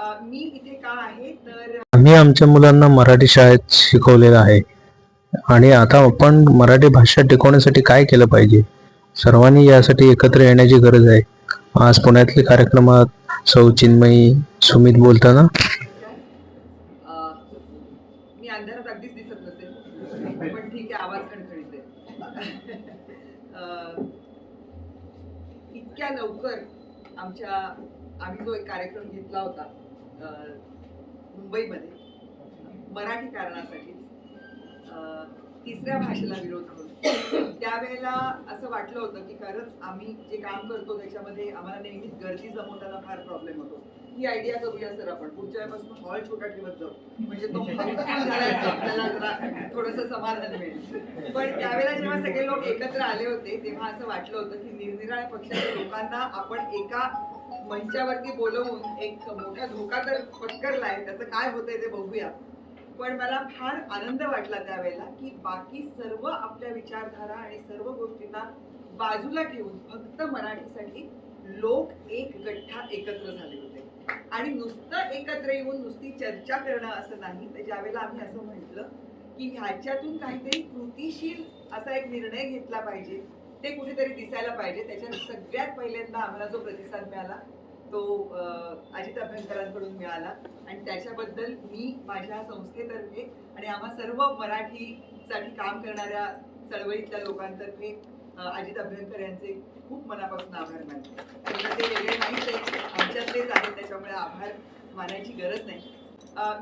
मी इथे का आहे? तर आम्ही आमच्या मुलांना मराठी शाळेत शिकवलेलं आहे. आणि आता आपण मराठी भाषा टिकवण्यासाठी काय केलं पाहिजे? सर्वांनी यासाठी एकत्र येण्याची गरज आहे. आज पुण्यातल्या कार्यक्रमात सौ चिन्मयी सुमित बोलताना. अ, मी अंधारात अगदीच दिसत नसेल. पण ठीक आहे आवाज खणखणीत आहे. अ, इतक्या लवकर आमच्या आम्ही जो एक कार्यक्रम घेतला होता मुंबईमध्ये मराठी कारणासाठी तिसऱ्या भाषेला विरोध होतो. त्यावेळेला असं वाटलं होतं की खरंच आम्ही जे काम करतो त्याच्यामध्ये आम्हाला नेहमीच गर्दी जमवताना फार प्रॉब्लेम होतो. ही आयडिया करूया सर आपण. पुढच्या वेळेपासून हॉल छोटा ठेवत जाऊ. म्हणजे तो आपल्याला जरा थोडंसं समाधान मिळेल. पण त्यावेळेला जेव्हा सगळे लोक एकत्र आले होते तेव्हा असं वाटलं होतं की निरनिराळ्या पक्षाच्या लोकांना आपण एका मंचावरती बोलवून एक मोठा धोका तर पत्करलाय त्याचं काय होतंय ते बघूया. पण मला फार आनंद वाटला त्यावेळेला की बाकी सर्व आपल्या विचारधारा आणि सर्व गोष्टींना बाजूला ठेवून फक्त मराठीसाठी लोक एक गठ्ठा एकत्र झाले होते. आणि नुसतं एकत्र येऊन नुसती चर्चा करणं असं नाही तर ज्यावेळेला आम्ही असं म्हटलं की ह्याच्यातून काहीतरी कृतीशील असा एक निर्णय घेतला पाहिजे ते कुठेतरी दिसायला पाहिजे त्याच्यात सगळ्यात पहिल्यांदा आम्हाला जो प्रतिसाद मिळाला तो अजित अभ्यंकरांकडून मिळाला. आणि त्याच्याबद्दल मी माझ्या संस्थेतर्फे आणि आम्हा सर्व मराठीसाठी काम करणाऱ्या चळवळीतल्या लोकांतर्फे अजित अभ्यंकर यांचे खूप मनापासून आभार मानते. ते वेगळे नाहीच आहेत. आमच्यातलेच आहेत. त्याच्यामुळे आभार मानायची गरज नाही.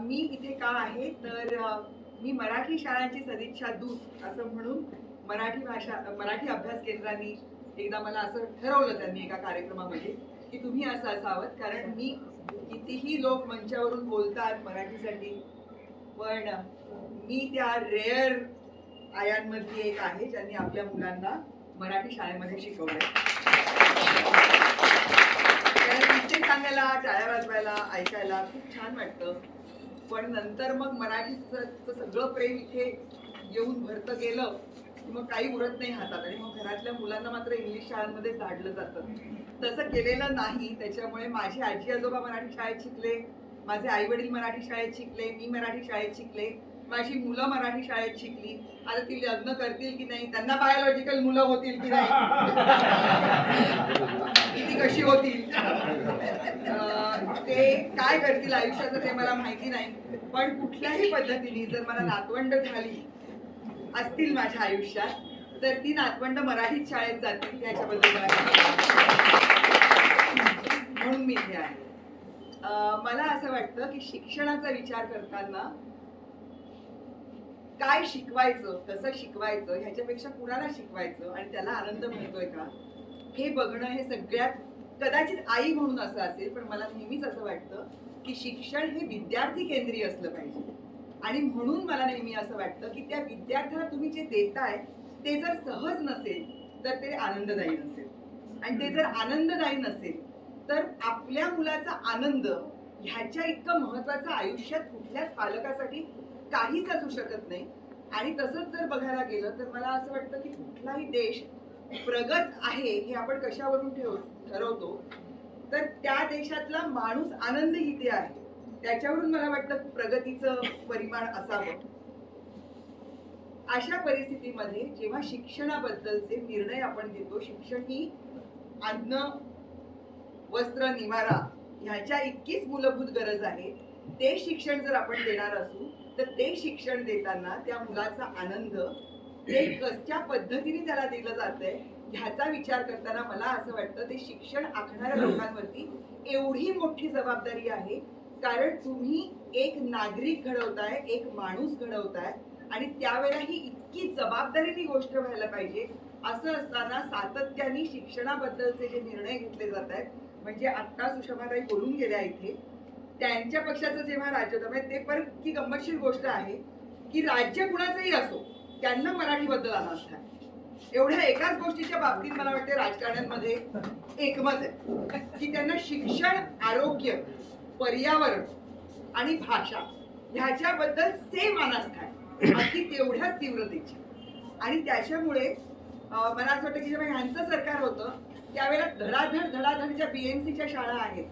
मी इथे का आहे? तर मी मराठी शाळांची सदिच्छा दूत असं म्हणून मराठी भाषा मराठी अभ्यास केंद्रांनी एकदा मला असं ठरवलं त्यांनी एका कार्यक्रमामध्ये. की तुम्ही असं असावं कारण मी कितीही लोक मंचावरून बोलतात मराठीसाठी पण मी त्या रेअर आयांमधली एक आहे ज्यांनी आपल्या मुलांना मराठी शाळेमध्ये शिकवलं कारण सांगायला टाळ्या वाजवायला ऐकायला खूप छान वाटतं. पण नंतर मग मराठीचं सगळं प्रेम इथे येऊन भरतं गेलं की मग काही उरत नाही हातात. आणि मग घरातल्या मुलांना मात्र इंग्लिश शाळांमध्ये धाडलं जातं. तसं केलेलं नाही. त्याच्यामुळे माझे आजी आजोबा मराठी शाळेत शिकले माझे आई वडील मराठी शाळेत शिकले मी मराठी शाळेत शिकले माझी मुलं मराठी शाळेत शिकली. आता ती लग्न करतील की नाही त्यांना बायोलॉजिकल मुलं होतील की नाही? ती कशी होतील? ते काय करतील आयुष्याचं ते मला माहिती नाही. पण कुठल्याही पद्धतीने जर मला नातवंड झाली असतील माझ्या आयुष्यात तर ती नातवंड मराठीत शाळेत जातील याच्याबद्दल मला खात्री आहे. म्हणून मी इथे आहे अं, मला वाटतं की शिक्षणाचा विचार करताना काय शिकवायचं कसं शिकवायचं ह्याच्यापेक्षा कुणाला शिकवायचं आणि त्याला आनंद मिळतोय का? हे बघणं हे सगळ्यात कदाचित आई म्हणून असं असेल पण मला नेहमीच असं वाटतं की शिक्षण हे विद्यार्थी केंद्रीय असलं पाहिजे. आणि म्हणून मला नेहमी असं वाटतं की त्या विद्यार्थ्याला तुम्ही जे देताय ते जर सहज नसेल तर ते आनंददायी नसेल. आणि ते जर आनंददायी नसेल तर आपल्या मुलाचा आनंद ह्याच्या इतकं महत्वाचं आयुष्यात कुठल्याच पालकासाठी काहीच असू शकत नाही. आणि तसंच जर बघायला गेलं तर मला असं वाटतं की कुठलाही देश प्रगत आहे हे आपण कशावरून ठेव ठरवतो तर त्या देशातला माणूस आनंद इथे आहे. त्याच्यावरून मला वाटतं की प्रगतीचं परिमाण असावं. अशा परिस्थितीमध्ये जेव्हा शिक्षणाबद्दलचे निर्णय आपण घेतो शिक्षण ही अन्न वस्त्र निवारा ह्याच्या इतकीच मूलभूत गरज आहे. ते शिक्षण जर आपण देणार असू तर ते शिक्षण देताना त्या मुलाचा आनंद ते कशा पद्धतीने त्याला दिलं जातंय ह्याचा विचार करताना मला असं वाटतं ते शिक्षण आखणाऱ्या लोकांवरती एवढी मोठी जबाबदारी आहे. कारण तुम्ही एक नागरिक घडवताय एक माणूस घडवताय आणि त्यावेळेला ही इतकी जबाबदारीची गोष्ट व्हायला पाहिजे. असं असताना सातत्याने शिक्षणाबद्दलचे जे निर्णय घेतले जात आहेत म्हणजे आत्ता सुषमाताई बोलून गेल्या इथे त्यांच्या पक्षाचं जेव्हा राज्य होतं म्हणजे ते पण की गंमतशीर गोष्ट आहे की राज्य कुणाचंही असो त्यांना मराठीबद्दल आला आहे. एवढ्या एकाच गोष्टीच्या बाबतीत मला वाटते राजकारण्यांमध्ये एकमत आहे. की त्यांना शिक्षण आरोग्य पर्यावरण आणि भाषा ह्याच्याबद्दल सेम अनास्था आहे. अगदी तेवढ्याच तीव्रतेची आणि त्याच्यामुळे मला असं वाटतं की जेव्हा ह्यांचं सरकार होतं त्यावेळेला धडाधड धडाधड ज्या बीएमसीच्या शाळा आहेत.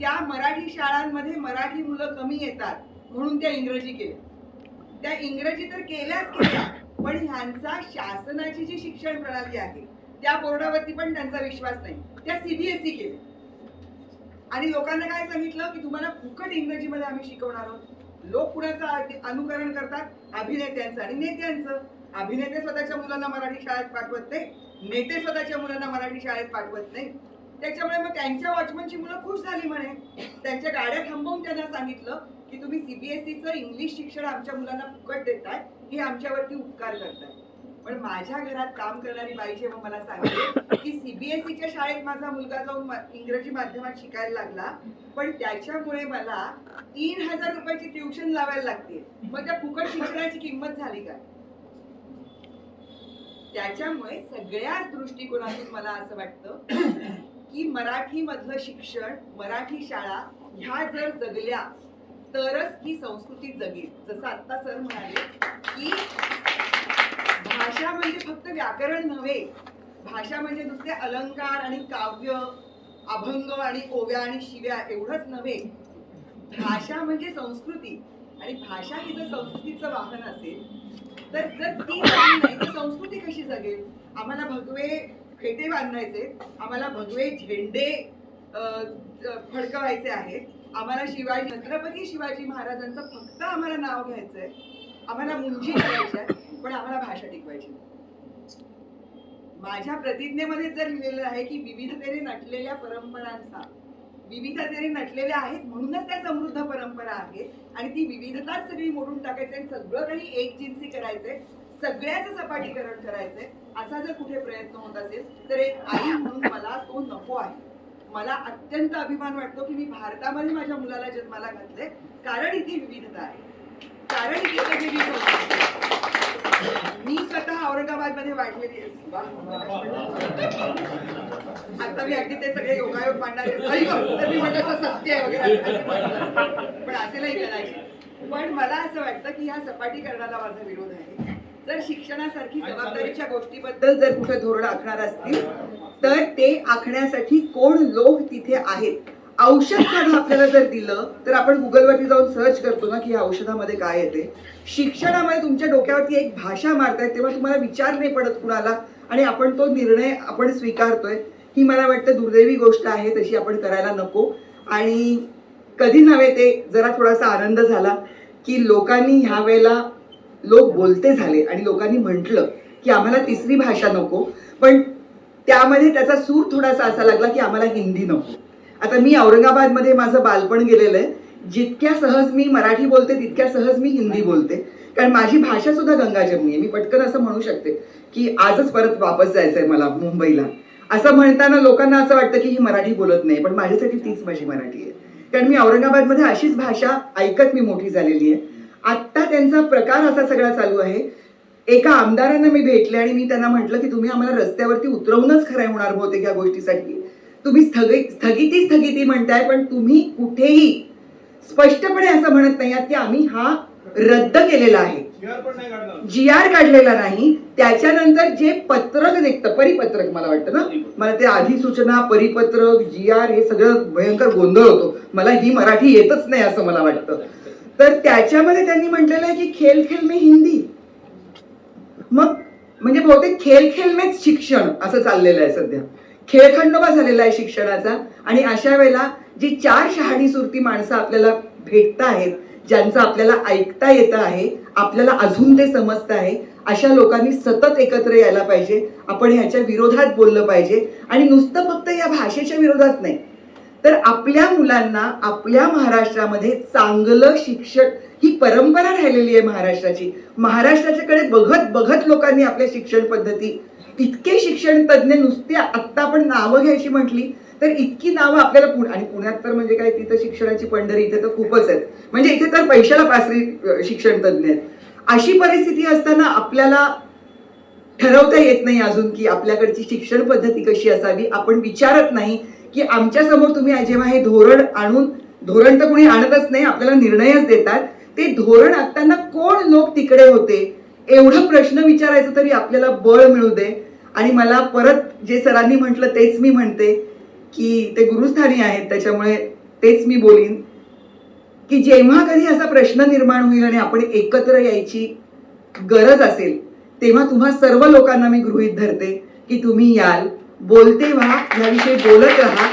त्या मराठी शाळांमध्ये मराठी मुलं कमी येतात म्हणून त्या इंग्रजी केल्या. त्या इंग्रजी तर केल्याच केल्या पण ह्यांचा शासनाची जी शिक्षण प्रणाली आहे त्या बोर्डावरती पण त्यांचा विश्वास नाही. त्या सीबीएसई केल्या. आणि लोकांना काय सांगितलं की तुम्हाला फुकट इंग्रजीमध्ये आम्ही शिकवणार आहोत. लोक कुणाचं अनुकरण करतात? अभिनेत्यांचं आणि नेत्यांचं. अभिनेते स्वतःच्या मुलांना मराठी शाळेत पाठवत नाही नेते स्वतःच्या मुलांना मराठी शाळेत पाठवत नाही. त्याच्यामुळे मग त्यांच्या वॉचमनची मुलं खुश झाली म्हणे. त्यांच्या गाड्या थांबवून त्यांना सांगितलं की तुम्ही सीबीएसईचं इंग्लिश शिक्षण आमच्या मुलांना फुकट देताय हे आमच्यावरती उपकार करताय. पण माझ्या घरात काम करणारी बाई जेव्हा मला सांगते की सीबीएसईच्या शाळेत माझा मुलगा जाऊन इंग्रजी माध्यमात शिकायला लागला पण त्याच्यामुळे मला तीन हजार रुपयाची ट्युशन लावायला लागते. मग त्या फुकट शिक्षणाची किंमत झाली काय? त्याच्यामुळे सगळ्याच दृष्टिकोनातून मला असं वाटतं की मराठी मधलं शिक्षण मराठी शाळा ह्या जर जगल्या तरच ही संस्कृती जगेल. जसं आता सर म्हणाले की भाषा म्हणजे फक्त व्याकरण नव्हे भाषा म्हणजे नुसते अलंकार आणि काव्य अभंग आणि ओव्या आणि शिव्या एवढंच नव्हे. भाषा म्हणजे संस्कृती. आणि भाषा ही जर संस्कृतीचं वाहन असेल तर जर ती नाही तर संस्कृती कशी जगेल? आम्हाला भगवे फेटे बांधायचे आम्हाला भगवे झेंडे फडकवायचे आहेत. आम्हाला शिवाजी छत्रपती शिवाजी महाराजांचं फक्त आम्हाला नाव घ्यायचं आहे आम्हाला मुंजी आहे पण आम्हाला भाषा टिकवायची माझ्या प्रतिज्ञेमध्ये जर लिहिलेलं आहे की विविधतेने नटलेल्या परंपरांचा विविधतेने नटलेल्या आहेत म्हणूनच त्या समृद्ध परंपरा आहेत आणि ती विविधताच सगळी मोडून टाकायचे आणि सगळं काही एक जिन्सी करायचंय सगळ्याचं सपाटीकरण करायचंय असा जर कुठे प्रयत्न होत असेल तर एक आई म्हणून मला तो नको आहे. मला अत्यंत अभिमान वाटतो की मी भारतामध्ये माझ्या मुलाला जन्माला घातले कारण इथे विविधता आहे. कारण संस्कृती आहे. मी स्वतः औरंगाबादमध्ये वाढलेली आता मी अगदी ते सगळे योगायोग मांडणार तर मी म्हटलं सत्य आहे वगैरे. पण असेलही कदाचित. पण मला असं वाटतं की ह्या सपाटीकरणाला माझा विरोध आहे. जर शिक्षणासारखी जबाबदारीच्या गोष्टीबद्दल जर कुठे धोरण आखणार असतील तर ते आखण्यासाठी कोण लोक तिथे आहेत? औषध साधं आपल्याला जर दिलं तर आपण गुगलवरती जाऊन सर्च करतो ना की या औषधामध्ये काय येते. शिक्षणामध्ये तुमच्या डोक्यावरती एक भाषा मारतायत तेव्हा तुम्हाला विचार नाही पडत कुणाला आणि आपण तो निर्णय आपण स्वीकारतोय. ही मला वाटतं दुर्दैवी गोष्ट आहे तशी आपण करायला नको. आणि कधी नव्हे ते जरा थोडासा आनंद झाला की लोकांनी ह्या वेळेला लोक बोलते झाले आणि लोकांनी म्हटलं की आम्हाला तिसरी भाषा नको. पण त्यामध्ये त्याचा सूर थोडासा असा लागला की आम्हाला हिंदी नको. आता मी औरंगाबादमध्ये माझं बालपण गेलेलं आहे. जितक्या सहज मी मराठी बोलते तितक्या सहज मी हिंदी बोलते. कारण माझी भाषा सुद्धा गंगाजमनी आहे. मी पटकन असं म्हणू शकते की आजच परत वापस जायचं आहे मला मुंबईला. असं म्हणताना लोकांना असं वाटतं की ही मराठी बोलत नाही पण माझ्यासाठी तीच माझी मराठी आहे. कारण मी औरंगाबादमध्ये अशीच भाषा ऐकत मी मोठी झालेली आहे. आत्ता त्यांचा प्रकार असा सगळा चालू आहे. एका आमदारांना मी भेटले आणि मी त्यांना म्हटलं की तुम्ही आम्हाला रस्त्यावरती उतरवूनच खरं होणार बहुतेक या गोष्टीसाठी. तुम्ही स्थगि स्थगिती स्थगिती म्हणताय पण तुम्ही कुठेही स्पष्टपणे असं म्हणत नाही की आम्ही हा रद्द केलेला आहे. जी आर काढलेला नाही. त्याच्यानंतर जे पत्रक निघतं परिपत्रक मला वाटतं ना? मला ते अधिसूचना परिपत्रक जी आर हे सगळं भयंकर गोंधळ होतो. मला ही मराठी येतच नाही असं मला वाटतं. तर त्याच्यामध्ये त्यांनी म्हटलेलं आहे की खेळ खेळ में हिंदी. मग म्हणजे बहुतेक खेळ खेळ मेच शिक्षण असं चाललेलं आहे सध्या. खेळखंडोबा झालेला आहे शिक्षणाचा. आणि अशा वेळेला जी चार शहाणी सुरती माणसं आपल्याला भेटत आहेत ज्यांचं आपल्याला ऐकता येतं आहे आपल्याला अजून ते समजतं आहे अशा लोकांनी सतत एकत्र यायला पाहिजे. आपण ह्याच्या विरोधात बोललं पाहिजे. आणि नुसतं फक्त या भाषेच्या विरोधात नाही. तर आपल्या मुलांना आपल्या महाराष्ट्रामध्ये चांगलं शिक्षण ही परंपरा राहिलेली आहे महाराष्ट्राची. महाराष्ट्राच्याकडे बघत बघत लोकांनी आपल्या शिक्षण पद्धती इतके शिक्षण तज्ज्ञ नुसते आत्ता आपण नावं घ्यायची म्हटली तर इतकी नावं आपल्याला पुणे आणि पुण्यात तर म्हणजे काय तिथं शिक्षणाची पंढरी इथे तर खूपच आहेत. म्हणजे इथे तर पैशाला पासरी शिक्षण तज्ज्ञ आहेत. अशी परिस्थिती असताना आपल्याला ठरवता येत नाही अजून की आपल्याकडची शिक्षण पद्धती कशी असावी. आपण विचारत नाही की आमच्यासमोर तुम्ही जेव्हा हे धोरण आणून धोरण तर कुणी आणतच नाही आपल्याला निर्णयच देतात. ते धोरण आखताना कोण लोक तिकडे होते? एवढं प्रश्न विचारायचं तरी आपल्याला बळ मिळू दे. आणि मला परत जे सरांनी म्हटलं तेच मी म्हणते की ते गुरुस्थानी आहेत त्याच्यामुळे तेच मी बोलीन की जेव्हा कधी असा प्रश्न निर्माण होईल आणि आपण एकत्र यायची गरज असेल तेव्हा तुम्हा सर्व लोकांना मी गृहीत धरते की तुम्ही याल बोलते व्हा याविषयी बोलत राहा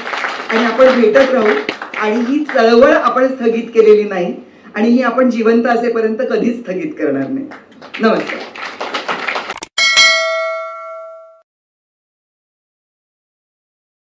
आणि आपण भेटत राहू. आणि ही चळवळ आपण स्थगित केलेली नाही आणि ही आपण जिवंत असेपर्यंत कधीच स्थगित करणार नाही. नमस्कार.